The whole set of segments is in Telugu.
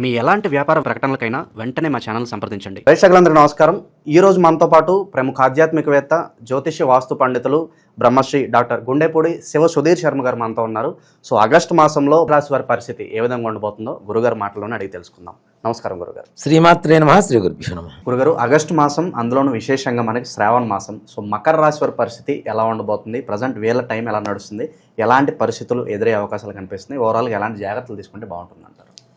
మీ ఎలాంటి వ్యాపార ప్రకటనలకైనా వెంటనే మా ఛానల్ సంప్రదించండి. ప్రేక్షకులందరికీ నమస్కారం. ఈ రోజు మనతో పాటు ప్రముఖ ఆధ్యాత్మికవేత్త జ్యోతిష్య వాస్తు పండితులు బ్రహ్మశ్రీ డాక్టర్ గుండెపూడి శివ సుధీర్ శర్మ గారు మనతో ఉన్నారు. సో ఆగస్టు మాసంలో రాశి వారి పరిస్థితి ఏ విధంగా ఉండబోతుందో గురుగారు మాటలోనే అడిగి తెలుసుకుందాం. నమస్కారం గురుగారు. శ్రీమాత్రే నమ శ్రీ గురుభ్యో నమ. గురుగారు ఆగస్టు మాసం అందులోనూ విశేషంగా మనకి శ్రావణ మాసం. సో మకర రాశి వారి పరిస్థితి ఎలా ఉండబోతుంది? ప్రజెంట్ వీళ్ళ టైం ఎలా నడుస్తుంది? ఎలాంటి పరిస్థితులు ఎదురే అవకాశాలు కనిపిస్తున్నాయి? ఓవరాల్గా ఎలాంటి జాగ్రత్తలు తీసుకుంటే బాగుంటుంది అంటారు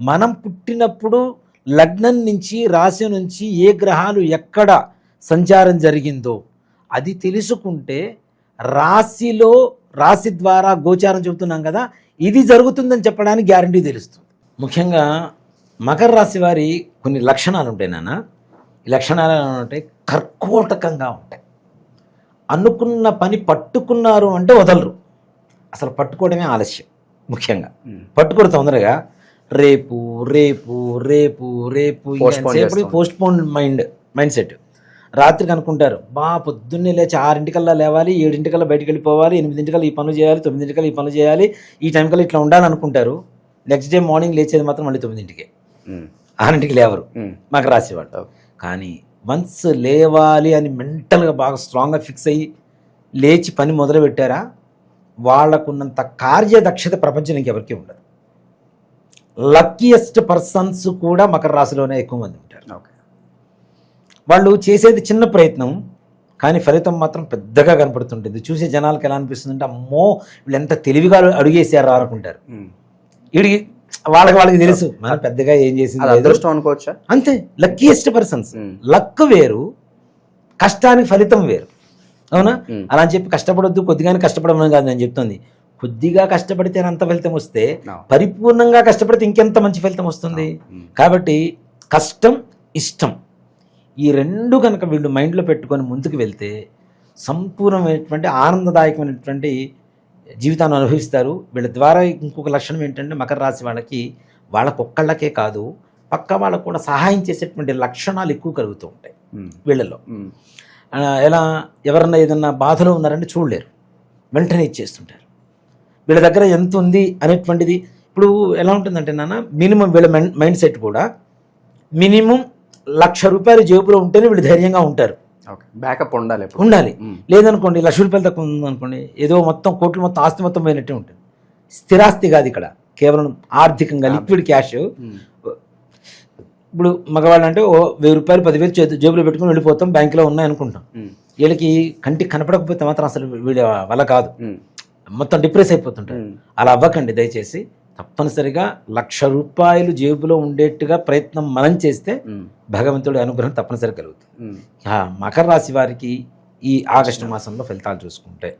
మనం పుట్టినప్పుడు లగ్నం నుంచి రాశి నుంచి ఏ గ్రహాలు ఎక్కడ సంచారం జరిగిందో అది తెలుసుకుంటే రాశిలో రాశి ద్వారా గోచారం చెబుతున్నాం కదా ఇది జరుగుతుందని చెప్పడానికి గ్యారంటీ తెలుస్తుంది. ముఖ్యంగా మకర రాశి వారి కొన్ని లక్షణాలు ఉంటాయి నాన్న. ఈ లక్షణాలు ఉంటాయి కర్కోటకంగా ఉంటాయి. అనుకున్న పని పట్టుకున్నారు అంటే వదలరు. అసలు పట్టుకోవడమే ఆలస్యం ముఖ్యంగా. పట్టుకోరు తొందరగా రేపు రేపు రేపు రేపు. Postpone mind mind set రాత్రికి అనుకుంటారు బా పొద్దున్నే లేచి ఆరింటికల్లా లేవాలి ఏడింటికల్లా బయటికి వెళ్ళిపోవాలి ఎనిమిదింటికల్లా ఈ పనులు చేయాలి తొమ్మిదింటికల్లా ఈ పనులు చేయాలి ఈ టైంకల్లా ఇట్లా ఉండాలి అనుకుంటారు నెక్స్ట్ డే మార్నింగ్ లేచేది మాత్రం మళ్ళీ తొమ్మిదింటికి. ఉమ్, ఆరింటికి లేవరు ఉమ్, మాకు రాసేవాడు కానీ వన్స్ లేవాలి అని మెంటల్గా బాగా స్ట్రాంగ్గా ఫిక్స్ అయ్యి లేచి పని మొదలు పెట్టారా వాళ్ళకున్నంత కార్యదక్షత ప్రపంచం ఇంకెవరికి ఉండదు. లక్కీయెస్ట్ పర్సన్స్ కూడా మకర రాశిలోనే ఎక్కువ మంది ఉంటారు. వాళ్ళు చేసేది చిన్న ప్రయత్నం కానీ ఫలితం మాత్రం పెద్దగా కనపడుతుంటుంది. చూసే జనాలకు ఎలా అనిపిస్తుంది అంటే అమ్మో వీళ్ళు ఎంత తెలివిగా అడుగేసారు అనుకుంటారు. వీడికి వాళ్ళకి వాళ్ళకి తెలుసు. మనం పెద్దగా ఏం చేసింది. అదృష్టం అనుకోవచ్చా? అంతే. Luckiest persons. లక్ వేరు కష్టానికి ఫలితం వేరు. అవునా. అలా అని చెప్పి కష్టపడొద్దు కొద్దిగానే కష్టపడమని కాదు నేను చెప్తుంది. కొద్దిగా కష్టపడితే అంత ఫలితం వస్తే. పరిపూర్ణంగా కష్టపడితే ఇంకెంత మంచి ఫలితం వస్తుంది? కాబట్టి కష్టం ఇష్టం. ఈ రెండు కనుక వీళ్ళు మైండ్లో పెట్టుకొని ముందుకు వెళ్తే సంపూర్ణమైనటువంటి ఆనందదాయకమైనటువంటి జీవితాన్ని అనుభవిస్తారు. వీళ్ళ ద్వారా ఇంకొక లక్షణం ఏంటంటే మకర రాశి వాళ్ళకి వాళ్ళకొక్కళ్ళకే కాదు పక్క వాళ్ళకు కూడా సహాయం చేసేటువంటి లక్షణాలు ఎక్కువ కలుగుతూ ఉంటాయి వీళ్ళలో ఎలా ఎవరన్నా ఏదన్నా బాధలో ఉన్నారంటే చూడలేరు. వెంటనే ఇచ్చేస్తుంటారు. వీళ్ళ దగ్గర ఎంత ఉంది అనేటువంటిది. ఇప్పుడు ఎలా ఉంటుందంటే నాన్న మినిమం వీళ్ళ మైండ్ మైండ్ సెట్ కూడా మినిమం లక్ష రూపాయలు జేబులో ఉంటేనే వీళ్ళు ధైర్యంగా ఉంటారు. బ్యాకప్ ఉండాలి. ఉండాలి. లేదనుకోండి లక్ష రూపాయలు తక్కువ ఉందనుకోండి ఏదో మొత్తం కోట్లు మొత్తం ఆస్తి మొత్తం పోయినట్టే ఉంటుంది. స్థిరాస్తి కాదు ఇక్కడ. కేవలం ఆర్థికంగా లిక్విడ్ క్యాష్. ఇప్పుడు మగవాళ్ళు అంటే ఓ వెయ్యి రూపాయలు పదివేలు చేతి జేబులో పెట్టుకుని వెళ్ళిపోతాం బ్యాంకులో ఉన్నాయి అనుకుంటాం వీళ్ళకి కంటికి కనపడకపోతే మాత్రం అసలు వీళ్ళ వల్ల కాదు. మొత్తం డిప్రెస్ అయిపోతుంటారు అలా అవ్వకండి దయచేసి. తప్పనిసరిగా లక్ష రూపాయలు జేబులో ఉండేట్టుగా ప్రయత్నం మనం చేస్తే భగవంతుడి అనుగ్రహం తప్పనిసరిగా కలుగుతుంది. మకర రాశి వారికి ఈ ఆగస్టు మాసంలో ఫలితాలు చూసుకుంటే.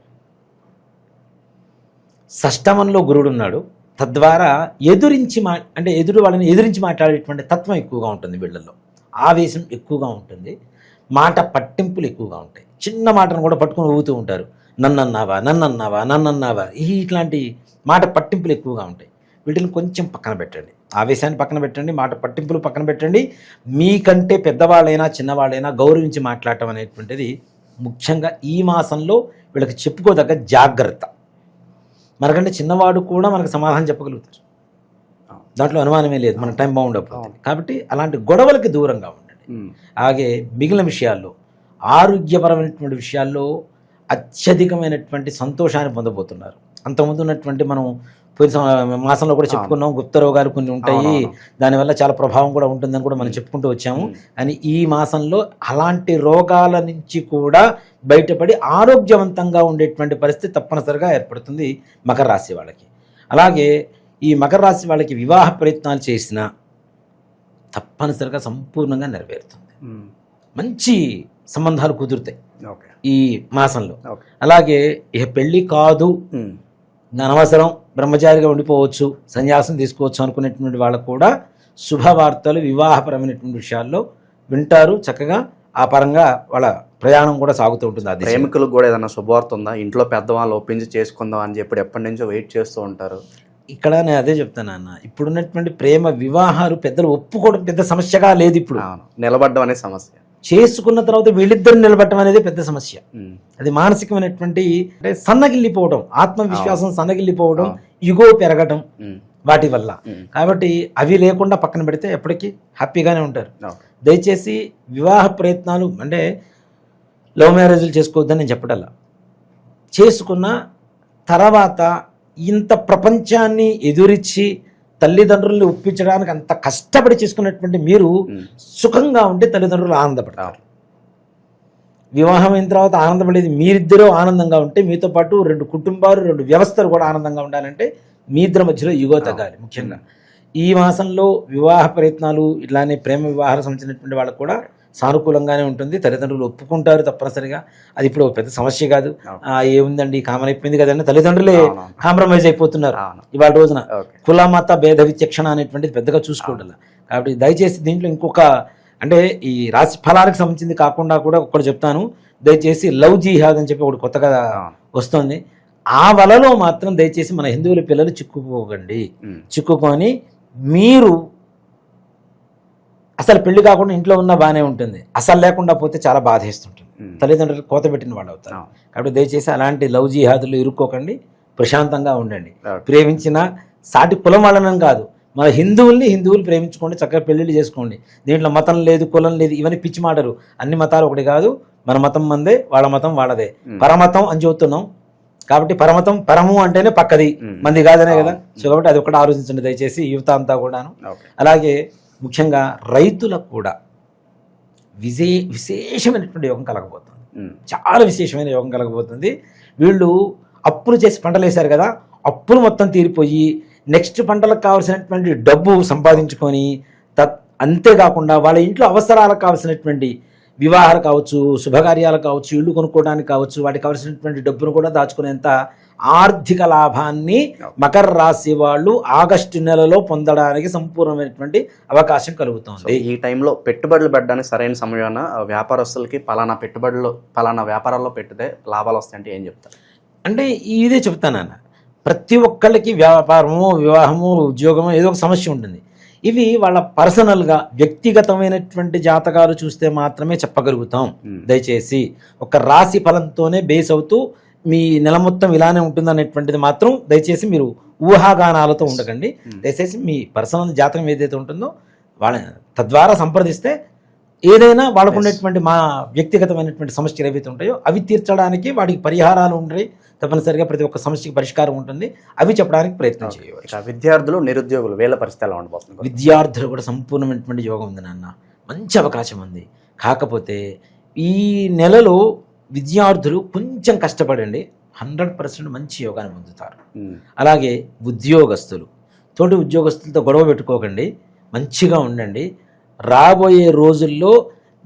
షష్టమంలో గురుడు ఉన్నాడు. తద్వారా ఎదురించి మా అంటే ఎదురు వాళ్ళని ఎదిరించి మాట్లాడేటువంటి తత్వం ఎక్కువగా ఉంటుంది వీళ్ళల్లో. ఆవేశం ఎక్కువగా ఉంటుంది. మాట పట్టింపులు ఎక్కువగా ఉంటాయి. చిన్న మాటను కూడా పట్టుకొని ఊగుతూ ఉంటారు. నన్నన్నావా నన్నన్నావా నన్నన్నావా? ఈ ఇట్లాంటి మాట పట్టింపులు ఎక్కువగా ఉంటాయి. వీటిని కొంచెం పక్కన పెట్టండి. ఆవేశాన్ని పక్కన పెట్టండి మాట పట్టింపులు పక్కన పెట్టండి. మీకంటే పెద్దవాళ్ళైనా చిన్నవాళ్ళైనా గౌరవించి మాట్లాడటం అనేటువంటిది ముఖ్యంగా ఈ మాసంలో వీళ్ళకి చెప్పుకోదగ్గ జాగ్రత్త. మనకంటే చిన్నవాడు కూడా మనకు సమాధానం చెప్పగలుగుతారు. దాంట్లో అనుమానమే లేదు మన టైం బాగుండకపోతే. కాబట్టి అలాంటి గొడవలకి దూరంగా ఉండండి. అలాగే మిగిలిన విషయాల్లో ఆరోగ్యపరమైనటువంటి విషయాల్లో అత్యధికమైనటువంటి సంతోషాన్ని పొందబోతున్నారు. అంతకుముందు ఉన్నటువంటి మనం పోయిన మాసంలో కూడా చెప్పుకున్నాం గుప్త రోగాలు కొన్ని ఉంటాయి. దానివల్ల చాలా ప్రభావం కూడా ఉంటుందని కూడా మనం చెప్పుకుంటూ వచ్చాము. కానీ ఈ మాసంలో అలాంటి రోగాల నుంచి కూడా బయటపడి ఆరోగ్యవంతంగా ఉండేటువంటి పరిస్థితి తప్పనిసరిగా ఏర్పడుతుంది మకర రాశి వాళ్ళకి. అలాగే ఈ మకర రాశి వాళ్ళకి వివాహ ప్రయత్నాలు చేసినా తప్పనిసరిగా సంపూర్ణంగా నెరవేరుతుంది. మంచి సంబంధాలు కుదురుతాయి ఈ మాసంలో. అలాగే ఇక పెళ్ళి కాదు. అనవసరం బ్రహ్మచారిగా ఉండిపోవచ్చు సన్యాసం తీసుకోవచ్చు అనుకునేటువంటి వాళ్ళకు కూడా శుభవార్తలు వివాహపరమైనటువంటి విషయాల్లో వింటారు. చక్కగా ఆ పరంగా వాళ్ళ ప్రయాణం కూడా సాగుతూ ఉంటుంది అది ప్రేమికులకు కూడా ఏదైనా శుభవార్త ఉందా? ఇంట్లో పెద్దవాళ్ళు ఒప్పించి చేసుకుందాం అని చెప్పి ఎప్పటి నుంచో వెయిట్ చేస్తూ ఉంటారు. ఇక్కడ నేను అదే చెప్తాను అన్న. ఇప్పుడున్నటువంటి ప్రేమ వివాహాలు పెద్దలు ఒప్పుకోవడం పెద్ద సమస్యగా లేదు ఇప్పుడు. నిలబడ్డం అనే సమస్య. చేసుకున్న తర్వాత వీళ్ళిద్దరు నిలబడటం అనేది పెద్ద సమస్య. అది మానసికమైనటువంటి అంటే సన్నగిల్లిపోవడం ఆత్మవిశ్వాసం సన్నగిల్లిపోవడం. ఇగో పెరగటం ఉమ్. వాటి వల్ల. కాబట్టి అవి లేకుండా పక్కన పెడితే ఎప్పటికీ హ్యాపీగానే ఉంటారు. దయచేసి వివాహ ప్రయత్నాలు అంటే లవ్ మ్యారేజ్లు చేసుకోవద్దని నేను చెప్పడల్లా చేసుకున్న తర్వాత ఇంత ప్రపంచాన్ని ఎదురిచ్చి తల్లిదండ్రుల్ని ఒప్పించడానికి అంత కష్టపడి చేసుకున్నటువంటి మీరు. సుఖంగా ఉంటే తల్లిదండ్రులు ఆనందపడతారు. వివాహం అయిన తర్వాత ఆనందపడేది మీరిద్దరూ ఆనందంగా ఉంటే మీతో పాటు రెండు కుటుంబాలు రెండు వ్యవస్థలు కూడా ఆనందంగా ఉండాలంటే మీ ఇద్దరి మధ్యలో యుగో తగ్గాలి ముఖ్యంగా ఈ మాసంలో వివాహ ప్రయత్నాలు ఇట్లానే ప్రేమ వివాహాలకు సంబంధించినటువంటి వాళ్ళకు కూడా సానుకూలంగానే ఉంటుంది. తల్లిదండ్రులు ఒప్పుకుంటారు తప్పనిసరిగా. అది ఇప్పుడు పెద్ద సమస్య కాదు. ఏముందండి? కామన్ అయిపోయింది కదండి. తల్లిదండ్రులే. కాంప్రమైజ్ అయిపోతున్నారు. ఇవాళ రోజున. కుల మత భేద విచక్షణ అనేటువంటిది పెద్దగా చూసుకోవడం కాబట్టి దయచేసి దీంట్లో ఇంకొక అంటే ఈ రాశి ఫలాలకు సంబంధించింది కాకుండా కూడా ఒకటి చెప్తాను. దయచేసి లవ్ జిహాద్ అని చెప్పి ఒకటి కొత్తగా. వస్తుంది. ఆ వలలో మాత్రం దయచేసి మన హిందువుల పిల్లలు చిక్కుకోకండి. చిక్కుకొని మీరు అసలు పెళ్ళి కాకుండా ఇంట్లో ఉన్నా బాగానే ఉంటుంది అసలు లేకుండా పోతే చాలా బాధేస్తుంటుంది. తల్లిదండ్రులు కోత పెట్టిన వాళ్ళు అవుతారు. కాబట్టి దయచేసి అలాంటి లవ్ జిహాదులు ఇరుక్కోకండి ప్రశాంతంగా ఉండండి. ప్రేమించిన సాటి కులం వాళ్ళని కాదు మన హిందువుల్ని హిందువులు ప్రేమించుకోండి చక్కగా పెళ్ళిళ్ళు చేసుకోండి దీంట్లో మతం లేదు కులం లేదు ఇవన్నీ పిచ్చి మాటలు అన్ని మతాలు ఒకటి కాదు మన మతం మందే వాళ్ళ మతం వాళ్ళదే. పరమతం అని చెబుతున్నాం కాబట్టి పరమతం పరము అంటేనే పక్కది. మంది కాదనే కదా. సో కాబట్టి అది ఒకటి ఆలోచించండి దయచేసి యువత అంతా కూడాను. అలాగే ముఖ్యంగా రైతులకు కూడా విజే విశేషమైనటువంటి యోగం కలగబోతుంది. చాలా విశేషమైన యోగం కలగబోతుంది వీళ్ళు అప్పులు చేసి పంటలు వేశారు కదా అప్పులు మొత్తం తీరిపోయి నెక్స్ట్ పంటలకు కావాల్సినటువంటి డబ్బు సంపాదించుకొని తత్ అంతేకాకుండా వాళ్ళ ఇంట్లో అవసరాలకు కావాల్సినటువంటి వివాహాలు కావచ్చు శుభకార్యాలు కావచ్చు ఇల్లు కొనుక్కోవడానికి కావచ్చు వాటికి కావాల్సినటువంటి డబ్బును కూడా దాచుకునేంత ఆర్థిక లాభాన్ని మకర రాశి వాళ్ళు ఆగస్టు నెలలో పొందడానికి సంపూర్ణమైనటువంటి అవకాశం కలుగుతుంది. ఈ టైంలో పెట్టుబడులు పెట్టడానికి సరైన సమయాన వ్యాపారస్తులకి పలానా పెట్టుబడులు పలానా వ్యాపారాల్లో పెట్టితే లాభాలు వస్తాయంటే ఏం చెప్తారు? అంటే ఇదే చెప్తానన్న ప్రతి ఒక్కళ్ళకి వ్యాపారము వివాహము ఉద్యోగము ఏదో ఒక సమస్య ఉంటుంది. ఇవి వాళ్ళ పర్సనల్గా వ్యక్తిగతమైనటువంటి జాతకాలు చూస్తే మాత్రమే చెప్పగలుగుతాం. దయచేసి ఒక రాశి ఫలంతోనే బేస్ అవుతూ మీ నెల మొత్తం ఇలానే ఉంటుంది అనేటువంటిది మాత్రం దయచేసి మీరు ఊహాగానాలతో ఉండకండి. Hmm. దయచేసి మీ పర్సనల్ జాతకం ఏదైతే ఉంటుందో వాళ్ళ తద్వారా సంప్రదిస్తే ఏదైనా వాళ్ళకు ఉండేటువంటి మా వ్యక్తిగతమైనటువంటి సమస్యలు ఏవైతే ఉంటాయో అవి తీర్చడానికి వాటికి పరిహారాలు ఉంటాయి. తప్పనిసరిగా ప్రతి ఒక్క సమస్యకి పరిష్కారం ఉంటుంది. అవి చెప్పడానికి ప్రయత్నం చేయవచ్చు. విద్యార్థులు నిరుద్యోగులు వీళ్ళ పరిస్థితి ఎలా ఉండబోతుంది విద్యార్థులు కూడా సంపూర్ణమైనటువంటి యోగం ఉంది నాన్న. మంచి అవకాశం ఉంది. కాకపోతే ఈ నెలలో విద్యార్థులు కొంచెం కష్టపడండి హండ్రెడ్ పర్సెంట్ మంచి యోగాన్ని పొందుతారు. అలాగే ఉద్యోగస్తులు తోటి ఉద్యోగస్తులతో గొడవ పెట్టుకోకండి మంచిగా ఉండండి. రాబోయే రోజుల్లో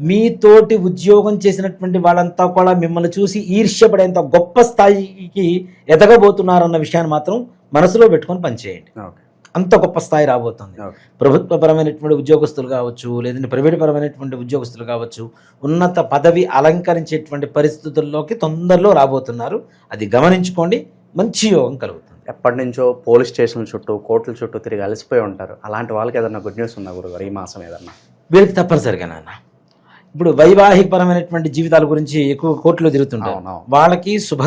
మీ తోటి ఉద్యోగం చేసినటువంటి వాళ్ళంతా కూడా మిమ్మల్ని చూసి ఈర్ష్యపడేంత గొప్ప స్థాయికి ఎదగబోతున్నారన్న విషయాన్ని మాత్రం మనసులో పెట్టుకొని పనిచేయండి. ఓకే. అంత గొప్ప స్థాయి రాబోతుంది. ప్రభుత్వపరమైనటువంటి ఉద్యోగస్తులు కావచ్చు లేదంటే ప్రైవేట్ పరమైనటువంటి ఉద్యోగస్తులు కావచ్చు ఉన్నత పదవి అలంకరించేటువంటి పరిస్థితుల్లోకి తొందరలో రాబోతున్నారు. అది గమనించుకోండి మంచి యోగం కలుగుతుంది. ఎప్పటి నుంచో పోలీస్ స్టేషన్ల చుట్టూ కోర్టుల చుట్టూ తిరిగి అలసిపోయి ఉంటారు. అలాంటి వాళ్ళకి ఏదైనా గుడ్ న్యూస్ ఉందా గురుగారు ఈ మాసం ఏదన్నా? వీళ్ళకి తప్పనిసరిగా నాన్న. ఇప్పుడు వైవాహిక పరమైనటువంటి జీవితాల గురించి ఎక్కువ కోర్టులో తిరుగుతుంటారు. వాళ్ళకి శుభ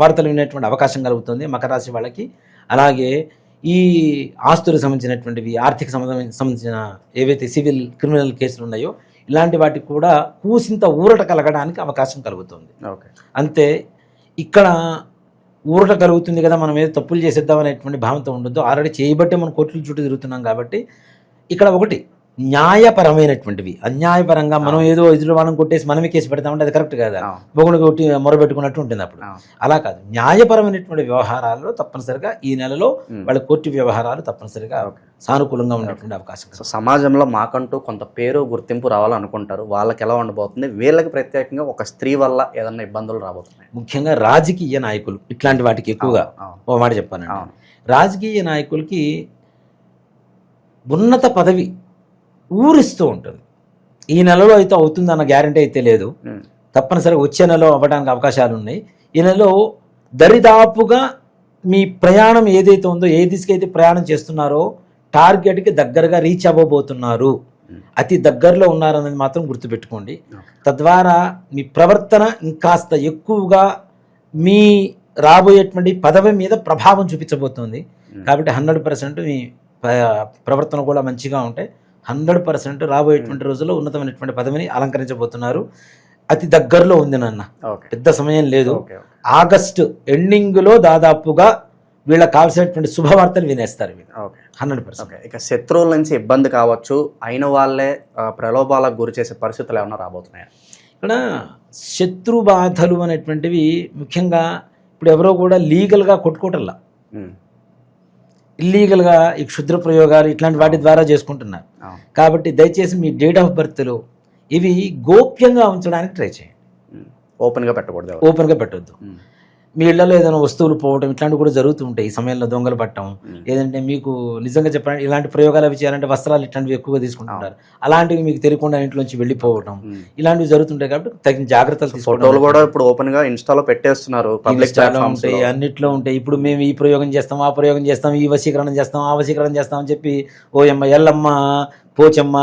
వార్తలు వినేటువంటి అవకాశం కలుగుతుంది మకర రాశి వాళ్ళకి. అలాగే ఈ ఆస్తులకు సంబంధించినటువంటివి ఆర్థిక సంబంధించిన ఏవైతే సివిల్ క్రిమినల్ కేసులు ఉన్నాయో ఇలాంటి వాటికి కూడా కూసింత ఊరట కలగడానికి అవకాశం కలుగుతుంది. ఓకే. అంతే ఇక్కడ ఊరట కలుగుతుంది కదా మనం ఏదో తప్పులు చేసేద్దాం అనేటువంటి భావంతో ఉండొద్దు. ఆల్రెడీ చేయబట్టే మనం కోర్టుల చుట్టూ తిరుగుతున్నాం కాబట్టి ఇక్కడ ఒకటి న్యాయపరమైనటువంటివి. అన్యాయపరంగా మనం ఏదో ఎదురు వాళ్ళని కొట్టేసి మనమే కేసు పెడతామంటే అది కరెక్ట్ కదా. బొగుడు కొట్టి మొరబెట్టుకున్నట్టు ఉంటుంది అప్పుడు. అలా కాదు. న్యాయపరమైనటువంటి వ్యవహారాల్లో తప్పనిసరిగా ఈ నెలలో. వాళ్ళ కోర్టు వ్యవహారాలు తప్పనిసరిగా. సానుకూలంగా ఉండేటువంటి అవకాశం సో. సమాజంలో మాకంటూ కొంత పేరు గుర్తింపు రావాలనుకుంటారు. వాళ్ళకి ఎలా ఉండబోతుంది? వీళ్ళకి ప్రత్యేకంగా ఒక స్త్రీ వల్ల ఏదన్నా ఇబ్బందులు రాబోతున్నాయి? ముఖ్యంగా రాజకీయ నాయకులు ఇట్లాంటి వాటికి ఎక్కువగా ఓ మాట చెప్పానండి. అవును. రాజకీయ నాయకులకి ఉన్నత పదవి ఊరిస్తూ ఉంటుంది. ఈ నెలలో అయితే అవుతుందన్న గ్యారంటీ అయితే లేదు. తప్పనిసరిగా వచ్చే నెలలో అవ్వడానికి అవకాశాలు ఉన్నాయి. ఈ నెలలో దరిదాపుగా మీ ప్రయాణం ఏదైతే ఉందో ఏ దిశకైతే ప్రయాణం చేస్తున్నారో టార్గెట్కి దగ్గరగా రీచ్ అవ్వబోతున్నారు. అతి దగ్గరలో ఉన్నారన్నది మాత్రం గుర్తుపెట్టుకోండి. తద్వారా మీ ప్రవర్తన ఇంకాస్త ఎక్కువగా మీ రాబోయేటువంటి పదవి మీద ప్రభావం చూపించబోతుంది. కాబట్టి హండ్రెడ్ పర్సెంట్ మీ ప్ర- ప్రవర్తన కూడా మంచిగా ఉంటే హండ్రెడ్ పర్సెంట్ రాబోయేటువంటి రోజుల్లో ఉన్నతమైనటువంటి పదవిని అలంకరించబోతున్నారు. అతి దగ్గరలో ఉంది నాన్న. పెద్ద సమయం లేదు. ఆగస్టు ఎండింగ్లో దాదాపుగా వీళ్ళకి కావాల్సినటువంటి శుభవార్తలు వినేస్తారు హండ్రెడ్ పర్సెంట్. ఇక శత్రువుల నుంచి ఇబ్బంది కావచ్చు. అయిన వాళ్ళే ప్రలోభాలకు గురి చేసే పరిస్థితులు ఏమైనా రాబోతున్నాయా? ఇక్కడ శత్రు బాధలు అనేటువంటివి ముఖ్యంగా ఇప్పుడు ఎవరో కూడా లీగల్గా కొట్టుకోవటంలా. ఇల్లీగల్గా ఈ క్షుద్ర ప్రయోగాలు ఇట్లాంటి వాటి ద్వారా చేసుకుంటున్నారు. కాబట్టి దయచేసి మీ డేట్ ఆఫ్ బర్త్లు ఇవి గోప్యంగా ఉంచడానికి ట్రై చేయండి. ఓపెన్గా పెట్టకూడదు. ఓపెన్గా పెట్టొద్దు. మీ ఇళ్ళలో ఏదైనా వస్తువులు పోవడం ఇట్లాంటివి కూడా జరుగుతూ ఉంటాయి. ఈ సమయంలో దొంగలు పట్టడం. లేదంటే మీకు నిజంగా చెప్పాలంటే ఇలాంటి ప్రయోగాలు అవి చేయాలంటే వస్త్రాలు ఇట్లాంటివి ఎక్కువగా తీసుకుంటుంటారు. అలాంటివి మీకు తెలియకుండా ఇంట్లోంచి వెళ్ళిపోవడం ఉమ్. ఇలాంటివి జరుగుతుంటాయి కాబట్టి తగిన జాగ్రత్తలు తీసుకోవడం కూడా ఇప్పుడు ఓపెన్గా ఇన్స్టాలో పెట్టేస్తున్నారు ఉంటాయి అన్నిట్లో ఉంటాయి. ఇప్పుడు మేము ఈ ప్రయోగం చేస్తాం ఆ ప్రయోగం చేస్తాం ఈ వశీకరణం చేస్తాం ఆ వశీకరణం చేస్తాం అని చెప్పి ఓయమ్మ ఎల్లమ్మ పోచమ్మ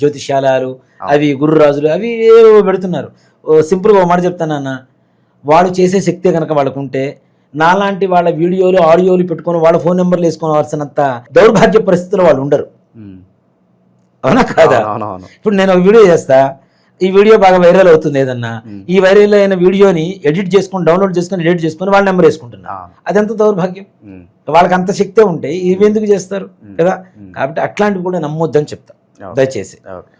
జ్యోతిష్యాలాలు అవి గురురాజులు అవి ఏవో పెడుతున్నారు. ఓ సింపుల్గా ఒక మాట చెప్తాను అన్న వాడు చేసే శక్తి కనుక వాళ్ళకు ఉంటే నాలాంటి వాళ్ళ వీడియోలు ఆడియోలు పెట్టుకొని వాళ్ళ ఫోన్ నెంబర్లు వేసుకోవాల్సినంత దౌర్భాగ్య పరిస్థితుల్లో వాళ్ళు ఉండరు. అవునా కాదా? ఇప్పుడు నేను ఒక వీడియో చేస్తా. ఈ వీడియో బాగా వైరల్ అవుతుంది ఏదన్నా. ఈ వైరల్ అయిన వీడియోని ఎడిట్ చేసుకొని డౌన్లోడ్ చేసుకొని ఎడిట్ చేసుకొని వాళ్ళ నెంబర్ వేసుకుంటున్నా. అదెంత దౌర్భాగ్యం. వాళ్ళకి అంత శక్తే ఉంటే ఇవి ఎందుకు చేస్తారు? కదా? కాబట్టి అట్లాంటివి కూడా నమ్మొద్దని చెప్తా. దయచేసి. ఓకే.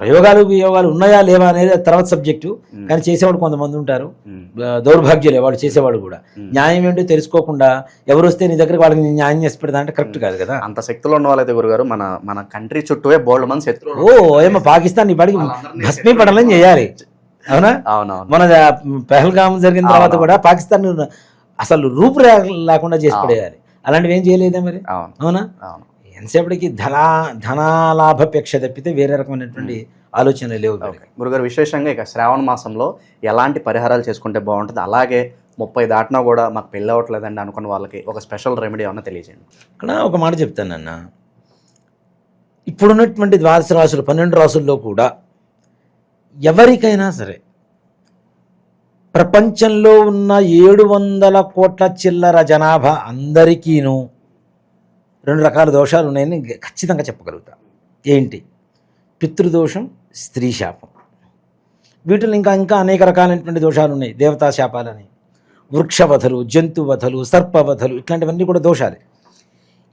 ప్రయోగాలు వియోగాలు ఉన్నాయా లేవా అనేది తర్వాత సబ్జెక్టు కానీ చేసేవాడు కొంతమంది ఉంటారు. దౌర్భాగ్యులే వాడు చేసేవాడు కూడా. న్యాయం ఏంటో తెలుసుకోకుండా ఎవరు వస్తే నీ దగ్గరికి వాళ్ళకి న్యాయం చేసి పెడతా అంటే కరెక్ట్ కాదు కదా. అంత శక్తిలో ఉన్న వాళ్ళైతే గురుగారు మన మన కంట్రీ చుట్టూ బోల్డ్ మంది శత్రువులు ఓ ఏమో పాకిస్తాన్ బడికి భస్మీపడలని చేయాలి. అవునా? అవునవును. మన పెహల్గామ్ జరిగిన తర్వాత కూడా పాకిస్తాన్ అసలు రూపురేఖ లేకుండా చేసి పడేయాలి. అలాంటివి ఏం చేయలేదే మరి? అవునా? అవును. ఎంతసేపటికి ధనా ధనాలాభపేక్ష తప్పితే వేరే రకమైనటువంటి ఆలోచనలు లేవు. గురుగారు విశేషంగా ఇక శ్రావణ మాసంలో ఎలాంటి పరిహారాలు చేసుకుంటే బాగుంటుంది? అలాగే ముప్పై దాటినా కూడా మాకు పెళ్ళి అవ్వట్లేదండి అనుకున్న వాళ్ళకి ఒక స్పెషల్ రెమెడీ ఏమన్నా తెలియజేయండి. ఇక్కడ ఒక మాట చెప్తానన్న ఇప్పుడున్నటువంటి ద్వాదశ రాసులు పన్నెండు రాసుల్లో కూడా ఎవరికైనా సరే ప్రపంచంలో ఉన్న ఏడు వందల కోట్ల చిల్లర జనాభా అందరికీను రెండు రకాల దోషాలు ఉన్నాయని ఖచ్చితంగా చెప్పగలుగుతా. ఏంటి? పితృదోషం స్త్రీ శాపం. వీటిలో ఇంకా ఇంకా అనేక రకాలైనటువంటి దోషాలు ఉన్నాయి. దేవతా శాపాలని వృక్షవధలు జంతువధలు సర్పవధలు ఇట్లాంటివన్నీ కూడా దోషాలే.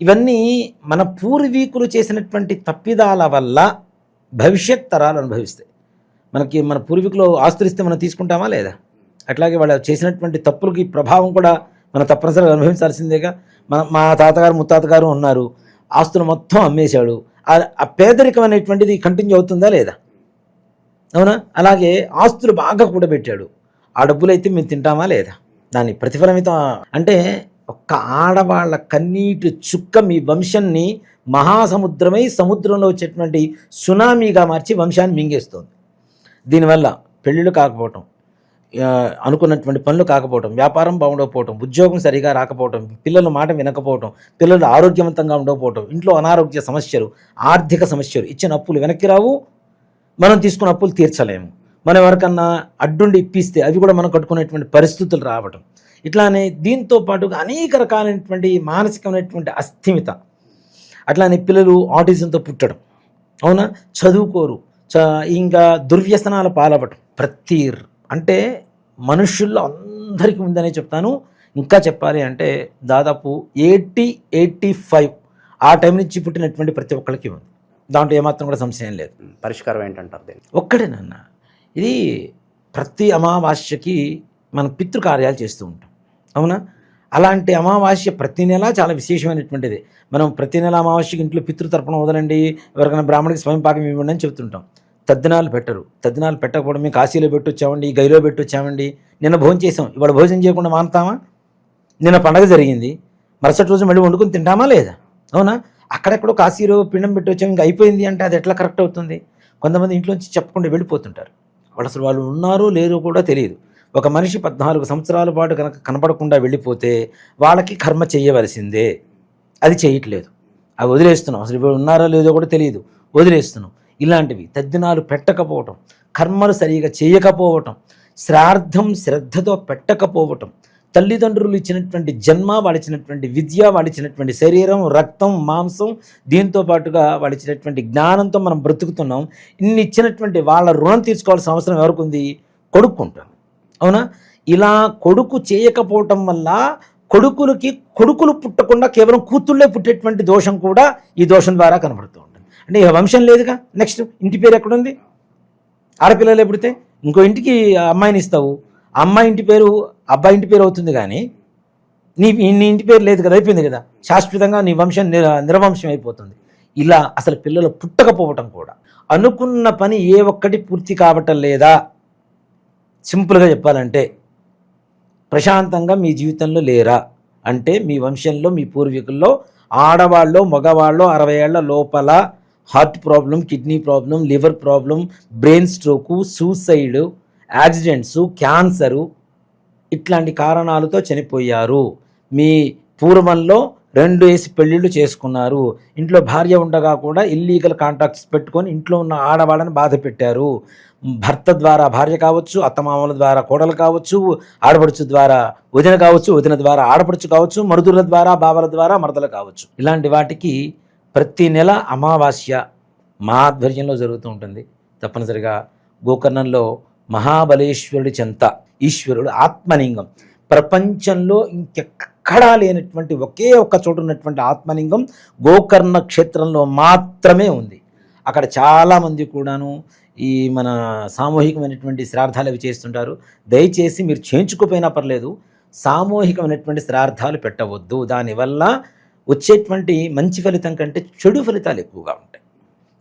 ఇవన్నీ మన పూర్వీకులు చేసినటువంటి తప్పిదాల వల్ల భవిష్యత్ తరాలు అనుభవిస్తాయి. మనకి మన పూర్వీకులు ఆస్తురిస్తే మనం తీసుకుంటామా లేదా? అట్లాగే వాళ్ళు చేసినటువంటి తప్పులకి ప్రభావం కూడా మనం తప్పనిసరిగా అనుభవించాల్సిందేగా మన మా తాతగారు ముత్తాతగారు ఉన్నారు. ఆస్తులు మొత్తం అమ్మేశాడు. ఆ- పేదరికం అనేటువంటిది కంటిన్యూ అవుతుందా లేదా? అవునా? అలాగే ఆస్తులు బాగా కూడబెట్టాడు. ఆ డబ్బులు అయితే మేము తింటామా లేదా? దాని ప్రతిఫలమితం అంటే ఒక్క ఆడవాళ్ళ కన్నీటి చుక్క మీ వంశాన్ని మహాసముద్రమై సముద్రంలో వచ్చేటువంటి సునామీగా మార్చి వంశాన్ని మింగేస్తుంది. దీనివల్ల పెళ్ళిళ్ళు కాకపోవటం అనుకున్నటువంటి పనులు కాకపోవటం వ్యాపారం బాగుండకపోవటం ఉద్యోగం సరిగా రాకపోవటం పిల్లల మాట వినకపోవటం పిల్లలు ఆరోగ్యవంతంగా ఉండకపోవటం ఇంట్లో అనారోగ్య సమస్యలు ఆర్థిక సమస్యలు ఇచ్చిన అప్పులు వెనక్కి రావు. మనం తీసుకున్న అప్పులు తీర్చలేము. మనం ఎవరికన్నా అడ్డుండి ఇప్పిస్తే అవి కూడా మనం కట్టుకునేటువంటి పరిస్థితులు రావటం. ఇట్లానే దీంతో పాటుగా అనేక రకాలైనటువంటి మానసికమైనటువంటి అస్థిమిత. అట్లానే పిల్లలు ఆటిజంతో పుట్టడం. అవునా? చదువుకోరు. చ ఇంకా దుర్వ్యసనాల పాలవటం ప్రతి అంటే మనుషుల్లో అందరికీ ఉందనే చెప్తాను. ఇంకా చెప్పాలి అంటే దాదాపు ఎయిటీ ఎయిటీ ఫైవ్ ఆ టైం నుంచి పుట్టినటువంటి ప్రతి ఒక్కరికి ఉంది. దాంట్లో ఏమాత్రం కూడా సంశయం లేదు. పరిష్కారం ఏంటంటారు దీన్ని? ఒక్కడేనన్న ఇది ప్రతి అమావాస్యకి మనం పితృకార్యాలు చేస్తూ ఉంటాం. అవునా? అలాంటి అమావాస్య ప్రతి నెల చాలా విశేషమైనటువంటిది. మనం ప్రతి నెల అమావాస్యకి ఇంట్లో పితృతర్పణ వదలండి ఎవరికైనా బ్రాహ్మణికి స్వయం పాకం ఇవ్వండి అని చెప్తుంటాం. తద్దినాలు పెట్టరు. తద్దినాలు పెట్టకపోవడం మేము కాశీలో పెట్టొచ్చామండి గైలో పెట్టొచ్చామండి నిన్న భోజనం చేసాం ఇవాళ భోజనం చేయకుండా మానుతామా? నిన్న పండగ జరిగింది. మరుసటి రోజు మళ్ళీ వండుకొని తింటామా లేదా? అవునా? అక్కడెక్కడో కాశీలో పిండం పెట్టొచ్చాం ఇంకా అయిపోయింది అంటే అది ఎట్లా కరెక్ట్ అవుతుంది? కొంతమంది ఇంట్లోంచి చెప్పకుండా వెళ్ళిపోతుంటారు. వాళ్ళు అసలు వాళ్ళు ఉన్నారో లేరో కూడా తెలియదు. ఒక మనిషి పద్నాలుగు సంవత్సరాల పాటు కనుక కనపడకుండా వెళ్ళిపోతే వాళ్ళకి కర్మ చేయవలసిందే. అది చేయట్లేదు. అవి వదిలేస్తున్నాం. అసలు ఇప్పుడు ఉన్నారో లేదో కూడా తెలియదు. వదిలేస్తున్నాం. ఇలాంటివి తద్దినాలు పెట్టకపోవటం కర్మలు సరిగా చేయకపోవటం శ్రార్థం శ్రద్ధతో పెట్టకపోవటం తల్లిదండ్రులు ఇచ్చినటువంటి జన్మ వాళ్ళు ఇచ్చినటువంటి విద్య వాళ్ళు ఇచ్చినటువంటి శరీరం రక్తం మాంసం దీంతో పాటుగా వాళ్ళు ఇచ్చినటువంటి జ్ఞానంతో మనం బ్రతుకుతున్నాం. ఇన్ని ఇచ్చినటువంటి వాళ్ళ రుణం తీర్చుకోవాల్సిన అవసరం ఎవరికి ఉంది? కొడుకుంటాం అవునా? ఇలా కొడుకు చేయకపోవటం వల్ల కొడుకులకి కొడుకులు పుట్టకుండా కేవలం కూతుళ్ళే పుట్టేటువంటి దోషం కూడా ఈ దోషం ద్వారా కనబడుతుంది అంటే ఇక వంశం లేదుగా. నెక్స్ట్ ఇంటి పేరు ఎక్కడుంది? ఆడపిల్లలు ఎప్పుడితే? ఇంకో ఇంటికి అమ్మాయిని ఇస్తావు. అమ్మాయి ఇంటి పేరు అబ్బాయి ఇంటి పేరు అవుతుంది కానీ నీ నీ ఇంటి పేరు లేదు కదా అయిపోయింది కదా. శాశ్వతంగా నీ వంశం నిర్వంశం అయిపోతుంది. ఇలా అసలు పిల్లలు పుట్టకపోవటం కూడా. అనుకున్న పని ఏ ఒక్కటి పూర్తి కావటం లేదా? సింపుల్గా చెప్పాలంటే ప్రశాంతంగా మీ జీవితంలో లేరా? అంటే మీ వంశంలో మీ పూర్వీకుల్లో ఆడవాళ్ళు మగవాళ్ళు అరవై ఏళ్ళ లోపల heart problem kidney problem liver problem brain stroke suicide accidents cancer ఇట్లాంటి కారణాలతో చనిపోయారు. మీ పూర్వంలో రెండు వేసి పెళ్ళిళ్ళు చేసుకున్నారు. ఇంట్లో భార్య ఉండగా కూడా ఇల్లీగల్ కాంటాక్ట్స్ పెట్టుకొని ఇంట్లో ఉన్న ఆడవాళ్ళని బాధ పెట్టారు. భర్త ద్వారా భార్య కావచ్చు అత్తమామల ద్వారా కోడలు కావచ్చు ఆడపడుచు ద్వారా వదిన కావచ్చు వదిన ద్వారా ఆడపడుచు కావచ్చు మరుదుల ద్వారా బావల ద్వారా మరదలు కావచ్చు. ఇలాంటి వాటికి ప్రతి నెల అమావాస్య మా ఆధ్వర్యంలో జరుగుతూ ఉంటుంది. తప్పనిసరిగా గోకర్ణంలో మహాబలేశ్వరుడి చెంత ఈశ్వరుడు ఆత్మలింగం. ప్రపంచంలో ఇంకెక్కడా లేనటువంటి ఒకే ఒక్క చోట ఉన్నటువంటి ఆత్మలింగం గోకర్ణ క్షేత్రంలో మాత్రమే ఉంది. అక్కడ చాలామంది కూడాను ఈ మన సామూహికమైనటువంటి శ్రార్థాలు అవి చేస్తుంటారు. దయచేసి మీరు చేయించుకోపోయినా పర్లేదు సామూహికమైనటువంటి శ్రార్థాలు పెట్టవద్దు. దానివల్ల వచ్చేటువంటి మంచి ఫలితం కంటే చెడు ఫలితాలు ఎక్కువగా ఉంటాయి.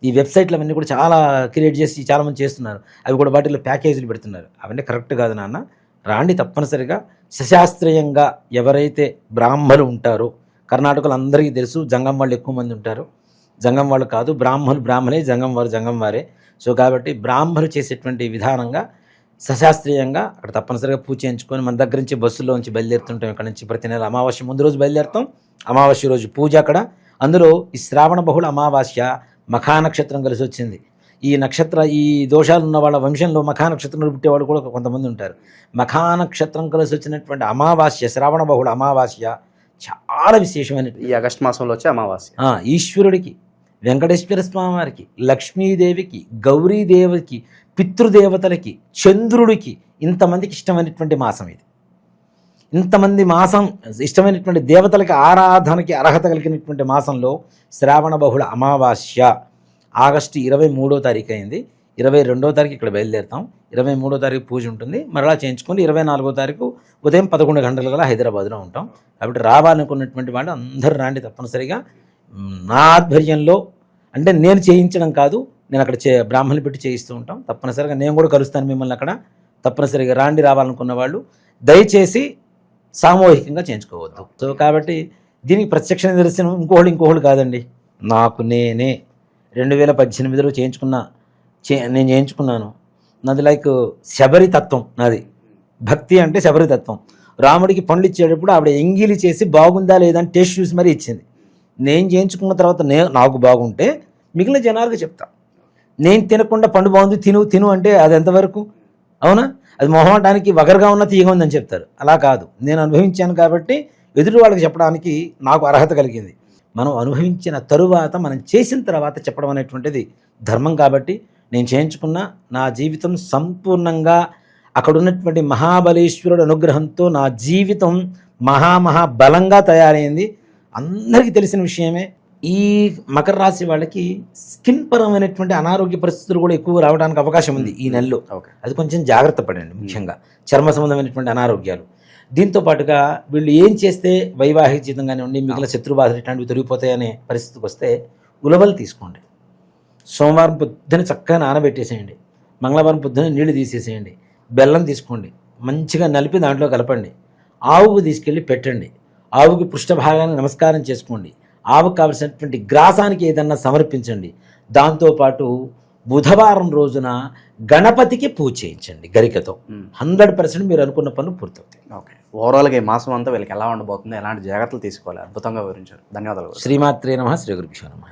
ఈ వెబ్సైట్లు అవన్నీ కూడా చాలా క్రియేట్ చేసి చాలామంది చేస్తున్నారు. అవి కూడా వాటిలో ప్యాకేజీలు పెడుతున్నారు. అవన్నీ కరెక్ట్ కాదు నాన్న. రాండి తప్పనిసరిగా. సశాస్త్రీయంగా ఎవరైతే బ్రాహ్మలు ఉంటారో కర్ణాటకలో అందరికీ తెలుసు జంగం వాళ్ళు ఎక్కువ మంది ఉంటారు. జంగం వాళ్ళు కాదు బ్రాహ్మలు బ్రాహ్మణే జంగం వారు జంగం వారే. సో కాబట్టి బ్రాహ్మలు చేసేటువంటి విధానంగా సశాస్త్రీయంగా అక్కడ తప్పనిసరిగా పూజ చేయించుకొని మన దగ్గర నుంచి బస్సులో నుంచి బయలుదేరుతుంటాం. ఇక్కడ నుంచి ప్రతి నెల అమావాస్య ముందు రోజు బయలుదేరుతాం. అమావాస్య రోజు పూజ అక్కడ. అందులో ఈ శ్రావణ బహుళ అమావాస్య మఖా నక్షత్రం కలిసి వచ్చింది. ఈ నక్షత్ర ఈ దోషాలు ఉన్న వాళ్ళ వంశంలో మఖా నక్షత్రంలో పుట్టేవాళ్ళు కూడా కొంతమంది ఉంటారు. మఖా నక్షత్రం కలిసి వచ్చినటువంటి అమావాస్య శ్రావణ బహుళ అమావాస్య చాలా విశేషమైన ఈ ఆగస్ట్ మాసంలో వచ్చే అమావాస్య. ఈశ్వరుడికి వెంకటేశ్వర స్వామి వారికి లక్ష్మీదేవికి గౌరీదేవికి పితృదేవతలకి చంద్రుడికి ఇంతమందికి ఇష్టమైనటువంటి మాసం ఇది. ఇంతమంది మాసం ఇష్టమైనటువంటి దేవతలకి ఆరాధనకి అర్హత కలిగినటువంటి మాసంలో శ్రావణ బహుళ అమావాస్య. ఆగస్టు ఇరవై మూడో తారీఖు అయింది. ఇరవై రెండో తారీఖు ఇక్కడ బయలుదేరుతాం. ఇరవై మూడో తారీఖు పూజ ఉంటుంది. మరలా చేయించుకొని ఇరవై నాలుగో తారీఖు ఉదయం పదకొండు గంటల కల్లా హైదరాబాద్లో ఉంటాం. కాబట్టి రావాలనుకున్నటువంటి వాళ్ళు అందరూ రాండి తప్పనిసరిగా. నా ఆధ్వర్యంలో అంటే నేను చేయించడం కాదు నేను అక్కడ చే బ్రాహ్మణులు పెట్టి చేయిస్తూ ఉంటాం. తప్పనిసరిగా నేను కూడా కలుస్తాను మిమ్మల్ని అక్కడ. తప్పనిసరిగా రాండి రావాలనుకున్న వాళ్ళు. దయచేసి సామూహికంగా చేయించుకోవద్దు. సో కాబట్టి దీనికి ప్రత్యక్ష నిదర్శనం ఇంకోళ్ళు ఇంకోళ్ళు కాదండి. నాకు నేనే రెండు వేల పద్దెనిమిదిలో చేయించుకున్న చే నేను చేయించుకున్నాను. నాది లైక్ శబరి తత్వం నాది. భక్తి అంటే శబరి తత్వం. రాముడికి పండ్లు ఇచ్చేటప్పుడు ఆవిడ ఎంగిలి చేసి బాగుందా లేదా అని టేస్ట్ చూసి మరీ ఇచ్చింది. నేను చేయించుకున్న తర్వాత నే నాకు బాగుంటే మిగిలిన జనాలకు చెప్తా. నేను తినకుండా పండు బాగుంది తిను తిను అంటే అది ఎంతవరకు? అవునా? అది మొహమాటానికి వగరుగా ఉన్న తీగ ఉందని చెప్తారు. అలా కాదు. నేను అనుభవించాను కాబట్టి ఎదుటి వాళ్ళకి చెప్పడానికి నాకు అర్హత కలిగింది. మనం అనుభవించిన తరువాత మనం చేసిన తర్వాత చెప్పడం అనేటువంటిది ధర్మం కాబట్టి నేను చేయించుకున్న నా జీవితం సంపూర్ణంగా అక్కడ ఉన్నటువంటి మహాబలేశ్వరుడు అనుగ్రహంతో నా జీవితం మహామహా బలంగా తయారైంది. అందరికీ తెలిసిన విషయమే. ఈ మకర రాశి వాళ్ళకి స్కిన్ పరమైనటువంటి అనారోగ్య పరిస్థితులు కూడా ఎక్కువ రావడానికి అవకాశం ఉంది ఈ నెలలో. ఓకే అది కొంచెం జాగ్రత్త పడండి ముఖ్యంగా. చర్మ సంబంధమైనటువంటి అనారోగ్యాలు. దీంతో పాటుగా వీళ్ళు ఏం చేస్తే వైవాహిక జీవితం కానివ్వండి మిగిలిన శత్రుబాధలు ఇట్లాంటివి తొలగిపోతాయనే పరిస్థితికి వస్తే ఉలవలు తీసుకోండి. సోమవారం పొద్దున చక్కగా నానబెట్టేసేయండి. మంగళవారం పొద్దున నీళ్ళు తీసేసేయండి. బెల్లం తీసుకోండి. మంచిగా నలిపి దాంట్లో కలపండి. ఆవుకు తీసుకెళ్ళి పెట్టండి. ఆవుకి పృష్ఠభాగాన్ని నమస్కారం చేసుకోండి. ఆవుకు కావలసినటువంటి గ్రాసానికి ఏదన్నా సమర్పించండి. దాంతోపాటు బుధవారం రోజున గణపతికి పూజ చేయించండి గరికతో. హండ్రెడ్ పర్సెంట్ మీరు అనుకున్న పనులు పూర్తవుతాయి. ఓకే. ఓవరాల్గా ఈ మాసం అంతా వీళ్ళకి ఎలా ఉండబోతుంది? ఎలాంటి జాగ్రత్తలు తీసుకోవాలి? అద్భుతంగా వివరించారు. ధన్యవాదాలు. శ్రీమాత్రే నమ శ్రీ గురుభ్యో నమ.